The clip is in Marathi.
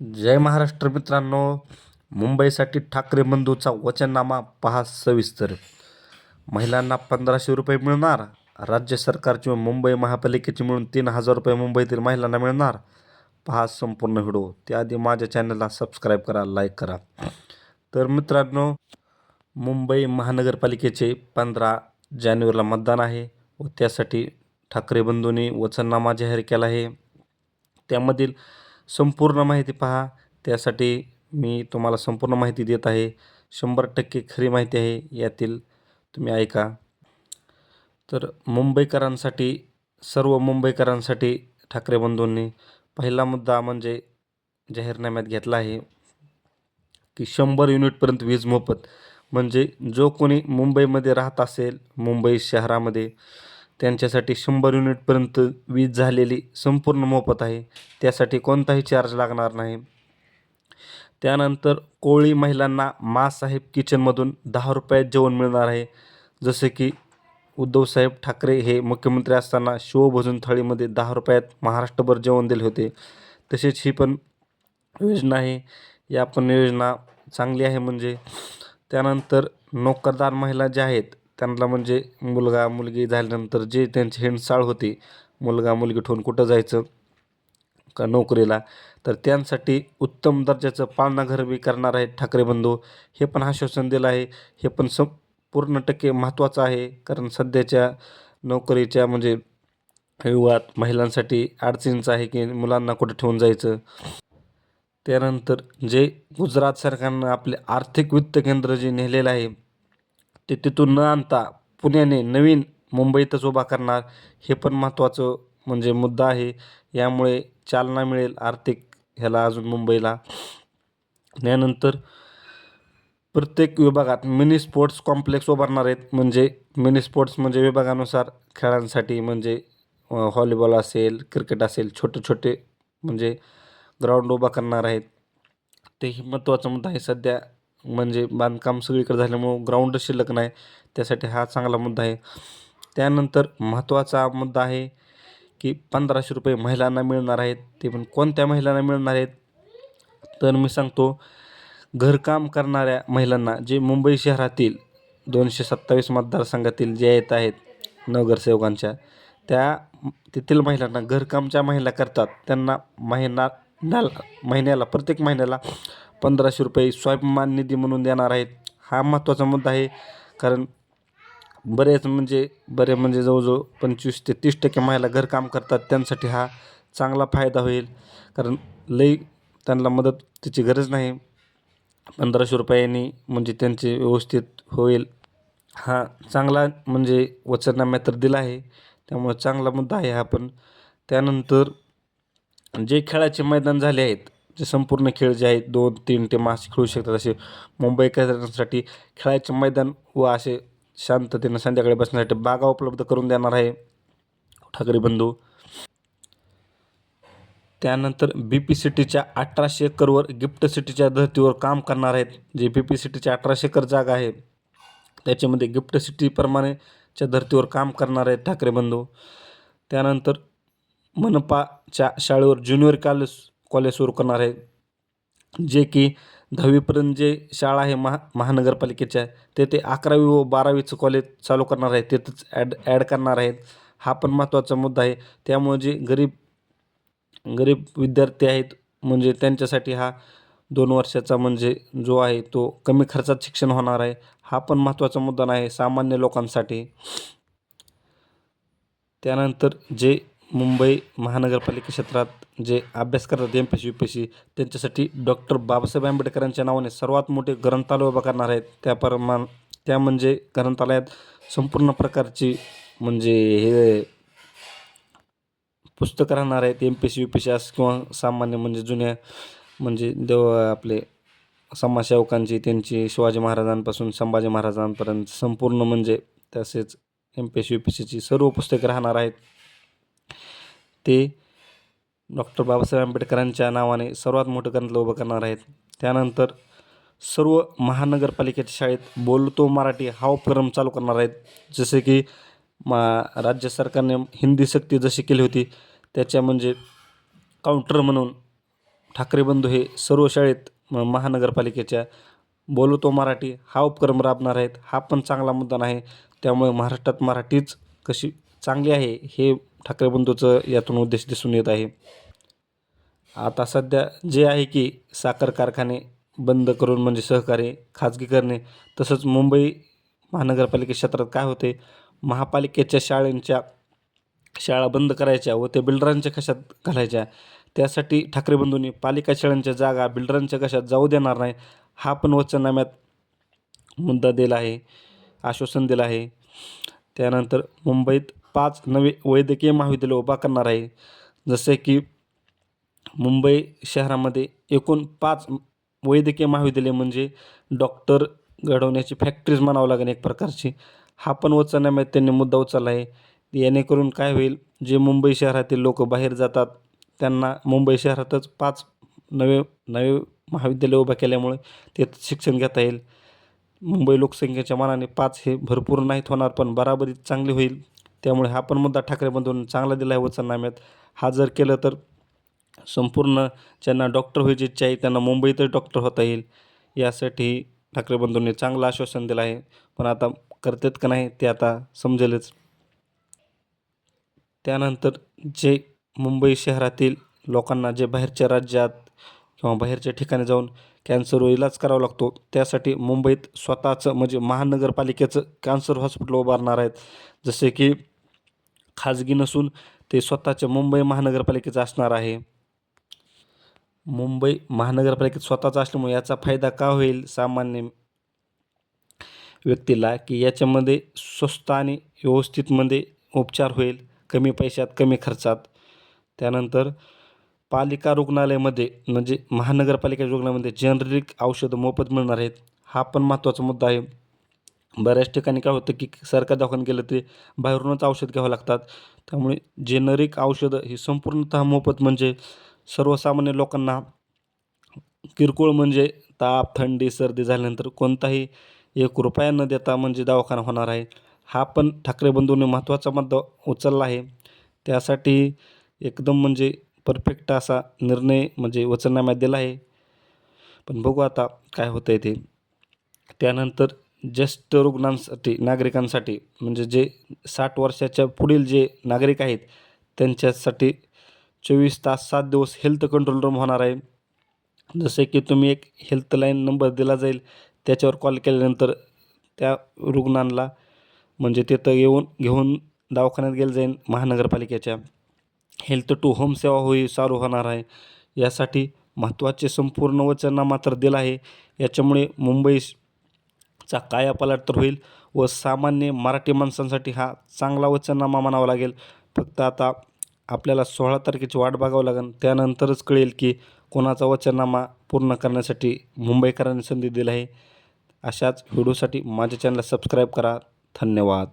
जय महाराष्ट्र मित्रांनो. मुंबईसाठी ठाकरे बंधूचा वचननामा पहा सविस्तर. महिलांना पंधराशे रुपये मिळणार. राज्य सरकारची व मुंबई महापालिकेची मिळून तीन हजार रुपये मुंबईतील महिलांना मिळणार. पहा संपूर्ण व्हिडिओ. त्याआधी माझ्या चॅनलला सबस्क्राईब करा लाईक करा. तर मित्रांनो मुंबई महानगरपालिकेचे पंधरा जानेवारीला मतदान आहे व त्यासाठी ठाकरे बंधूंनी वचननामा जाहीर केला आहे. त्यामधील संपूर्ण माहिती पहा. त्यासाठी मी तुम्हाला संपूर्ण माहिती देत आहे. शंभर टक्के खरी माहिती आहे यातील. तुम्ही ऐका. तर मुंबईकरांसाठी सर्व मुंबईकरांसाठी ठाकरे बंधूंनी पहिला मुद्दा म्हणजे जाहीरनाम्यात घेतला आहे की शंभर युनिटपर्यंत वीज मोफत. म्हणजे जो कोणी मुंबईमध्ये राहत असेल मुंबई शहरामध्ये त्यांच्यासाठी शंभर युनिटपर्यंत वीज झालेली संपूर्ण मोफत आहे. त्यासाठी कोणताही चार्ज लागणार नाही. त्यानंतर कोळी महिलांना मासाहेब किचनमधून दहा रुपयात जेवण मिळणार आहे. जसे की उद्धवसाहेब ठाकरे हे मुख्यमंत्री असताना शिवभोजन थाळीमध्ये दहा रुपयात महाराष्ट्रभर जेवण दिले होते. तसेच ही पण योजना आहे. या पण योजना चांगली आहे म्हणजे त्यानंतर नोकरदार महिला ज्या आहेत त्यांना म्हणजे मुलगा मुलगी झाल्यानंतर जे त्यांची हिंडसाळ होती मुलगा मुलगी ठेवून कुठं जायचं? का नोकरीला? तर त्यांसाठी उत्तम दर्जाचं पाळणाघर बी करणार आहेत ठाकरे बंधू. हे पण आश्वासन दिलं आहे. हे पण सं पूर्ण टक्के महत्त्वाचं आहे. कारण सध्याच्या नोकरीच्या म्हणजे युगात महिलांसाठी अडचणीचं आहे की मुलांना कुठं ठेवून जायचं? त्यानंतर जे गुजरात सरकारनं आपले आर्थिक वित्त केंद्र जे नेलेलं आहे ते तिथून न आणता पुण्याने नवीन मुंबईतच उभा करणार हे पण महत्त्वाचं म्हणजे मुद्दा आहे. यामुळे चालना मिळेल आर्थिक ह्याला अजून मुंबईला. त्यानंतर प्रत्येक विभागात मिनी स्पोर्ट्स कॉम्प्लेक्स उभारणार आहेत. म्हणजे मिनी स्पोर्ट्स म्हणजे विभागानुसार खेळांसाठी म्हणजे हॉलीबॉल असेल क्रिकेट असेल छोटे छोटे म्हणजे ग्राउंड उभा करणार आहेत. तेही महत्त्वाचा मुद्दा आहे. सध्या म्हणजे बांधकाम सगळीकडे झाल्यामुळं ग्राउंड शिल्लक नाही. त्यासाठी हा चांगला मुद्दा आहे. त्यानंतर महत्त्वाचा मुद्दा आहे की पंधराशे रुपये महिलांना मिळणार आहेत. ते पण कोणत्या महिलांना मिळणार आहेत? तर मी सांगतो घरकाम करणाऱ्या महिलांना जे मुंबई शहरातील दोनशे सत्तावीस मतदारसंघातील जे येत आहेत नगरसेवकांच्या त्या तेथील महिलांना घरकामच्या महिला करतात. त्यांना महिना महिन्याला प्रत्येक महिन्याला पंधराशे रुपये स्वाभिमान निधी म्हणून देणार आहेत. हा महत्त्वाचा मुद्दा आहे. कारण बरेच म्हणजे बरे म्हणजे जवळजवळ पंचवीस ते तीस टक्के महिला घरकाम करतात. त्यांसाठी हा चांगला फायदा होईल. कारण लई त्यांना मदत त्याची गरज नाही. पंधराशे रुपयांनी म्हणजे त्यांचे व्यवस्थित होईल. हा चांगला म्हणजे वचननाम्यात तर दिला आहे. त्यामुळे चांगला मुद्दा आहे हा पण. त्यानंतर जे खेळाचे मैदान झाले आहेत जे संपूर्ण खेळ जे आहेत दोन तीन टीम असे खेळू शकतात. असे मुंबईकरांसाठी खेळायचे मैदान व असे शांततेनं संध्याकाळी बसण्यासाठी बागा उपलब्ध करून देणार आहे ठाकरे बंधू. त्यानंतर बी पी सिटीच्या अठराशे एकरवर गिफ्ट सिटीच्या धर्तीवर काम करणार आहेत. जे बी पी सिटीच्या अठराशे एकर जागा आहे त्याच्यामध्ये गिफ्ट सिटीप्रमाणेच्या धर्तीवर काम करणार आहेत ठाकरे बंधू. त्यानंतर मनपाच्या शाळेवर ज्युनियर कॉलेज कॉलेज सुरू करणार आहे. जे की दहावीपर्यंत जे शाळा आहे महा महानगरपालिकेच्या ते ते अकरावी व बारावीचं कॉलेज चालू करणार आहे. तिथंच ॲड ॲड करणार आहेत. हा पण महत्त्वाचा मुद्दा आहे. त्यामुळे जे गरीब गरीब विद्यार्थी आहेत म्हणजे त्यांच्यासाठी हा दोन वर्षाचा म्हणजे जो आहे तो कमी खर्चात शिक्षण होणार आहे. हा पण महत्त्वाचा मुद्दा नाही सामान्य लोकांसाठी. त्यानंतर जे मुंबई महानगरपालिका क्षेत्रात जे अभ्यास करतात M P C U P C त्यांच्यासाठी डॉक्टर बाबासाहेब आंबेडकरांच्या नावाने सर्वात मोठे ग्रंथालय उभा करणार आहेत. त्या प्रमाण त्या म्हणजे ग्रंथालयात संपूर्ण प्रकारची म्हणजे हे पुस्तकं राहणार आहेत. M P C U P C असं किंवा सामान्य म्हणजे जुन्या म्हणजे देव आपले समाजसेवकांची त्यांची शिवाजी महाराजांपासून संभाजी महाराजांपर्यंत संपूर्ण म्हणजे तसेच M P C U P सीची सर्व पुस्तके राहणार आहेत. ते डॉक्टर बाबासाहेब आंबेडकरांच्या नावाने सर्वात मोठं ग्रंथालय उभं करणार आहेत. त्यानंतर सर्व महानगरपालिकेच्या शाळेत बोलतो मराठी हा उपक्रम चालू करणार आहेत. जसे की मा राज्य सरकारने हिंदी सक्ती जशी केली होती त्याच्या म्हणजे काउंटर म्हणून ठाकरे बंधू हे सर्व शाळेत महानगरपालिकेच्या बोलतो मराठी हा उपक्रम राबणार आहेत. हा पण चांगला मुद्दा नाही. त्यामुळे महाराष्ट्रात मराठीच कशी चांगली आहे हे ठाकरे बंधूचं यातून उद्देश दिसून येत आहे. आता सध्या जे आहे की साखर कारखाने बंद करून म्हणजे सहकार्य खाजगी करणे तसंच मुंबई महानगरपालिके क्षेत्रात काय होते? महापालिकेच्या शाळेंच्या शाळा बंद करायच्या व त्या बिल्डरांच्या कशात घालायच्या? त्यासाठी ठाकरे बंधूंनी पालिका शाळांच्या जागा बिल्डरांच्या कशात जाऊ देणार नाही हा पण वचननाम्यात मुद्दा दिला आहे आश्वासन दिलं आहे. त्यानंतर मुंबईत पाच नवे वैद्यकीय महाविद्यालय उभा करणार आहे. जसे की मुंबई शहरामध्ये एकूण पाच वैद्यकीय महाविद्यालय म्हणजे डॉक्टर घडवण्याची फॅक्टरीज म्हणावं लागेल एक प्रकारची. हा पण उचलण्यामध्ये त्यांनी मुद्दा उचलला आहे. जेणेकरून काय होईल? जे मुंबई शहरातील लोक बाहेर जातात त्यांना मुंबई शहरातच पाच नवे नवे महाविद्यालय उभं केल्यामुळे ते शिक्षण घेता येईल. मुंबई लोकसंख्येच्या मानाने पाच हे भरपूर नाहीत होणार पण बराबरीत चांगली होईल. त्यामुळे हा पण मुद्दा ठाकरे बंधूंनी चांगला दिला आहे वचननाम्यात. हा जर केलं तर संपूर्ण ज्यांना डॉक्टर व्हायची इच्छा आहे त्यांना मुंबईतच डॉक्टर होता येईल. यासाठी ठाकरे बंधूंनी चांगलं आश्वासन दिलं आहे. पण आता करतात का नाही ते आता समजेलच. त्यानंतर जे मुंबई शहरातील लोकांना जे बाहेरच्या राज्यात किंवा बाहेरच्या ठिकाणी जाऊन कॅन्सर इलाज करावा लागतो. त्यासाठी मुंबईत स्वतःचं म्हणजे महानगरपालिकेचं कॅन्सर हॉस्पिटल उभारणार आहेत. जसे की खाजगी नसून ते स्वतःच्या मुंबई महानगरपालिकेचं असणार आहे. मुंबई महानगरपालिकेत स्वतःचं असल्यामुळे याचा फायदा का होईल? सामान्य व्यक्तीला की याच्यामध्ये स्वस्त आणि व्यवस्थितमध्ये उपचार होईल. कमी पैशात कमी खर्चात. त्यानंतर पालिका रुग्णालयामध्ये म्हणजे महानगरपालिका रुग्णालयामध्ये जेनरिक औषधं मोफत मिळणार आहेत हा पण महत्त्वाचा मुद्दा आहे. बऱ्याच ठिकाणी काय होतं की सरकारी दवाखान्यात गेलं ते बाहेरूनच औषध घ्यावं लागतात. त्यामुळे जेनरिक औषधं ही संपूर्णतः मोफत म्हणजे सर्वसामान्य लोकांना किरकोळ म्हणजे ताप थंडी सर्दी झाल्यानंतर कोणताही एक रुपया न देता म्हणजे दवाखाना होणार आहे. हा पण ठाकरे बंधूंनी महत्त्वाचा मुद्दा उचलला आहे. त्यासाठी एकदम म्हणजे परफेक्ट असा निर्णय म्हणजे वचननाम्यात दिला आहे. पण बघू आता काय होतं आहे ते. त्यानंतर ज्येष्ठ रुग्णांसाठी नागरिकांसाठी म्हणजे जे साठ वर्षाच्या पुढील जे नागरिक आहेत त्यांच्यासाठी चोवीस तास सात दिवस हेल्थ कंट्रोल रूम होणार आहे. जसे की तुम्ही एक हेल्थलाईन नंबर दिला जाईल त्याच्यावर कॉल केल्यानंतर त्या रुग्णांना म्हणजे तिथं येऊन घेऊन दवाखान्यात गेलं जाईल महानगरपालिकेच्या. हेल्थ टू होम सेवा होई चालू होणार आहे. यासाठी महत्त्वाचे संपूर्ण वचननामा तर दिला आहे. याच्यामुळे मुंबईचा कायापलाट कायापालट तर होईल व सामान्य मराठी माणसांसाठी हा चांगला वचननामा म्हणावा लागेल. फक्त आता आपल्याला सोळा तारखेची वाट बघावं लागेल. त्यानंतरच कळेल की कोणाचा वचननामा पूर्ण करण्यासाठी मुंबईकरांनी संधी दिली आहे. अशाच व्हिडिओसाठी माझ्या चॅनलला सबस्क्राईब करा. धन्यवाद.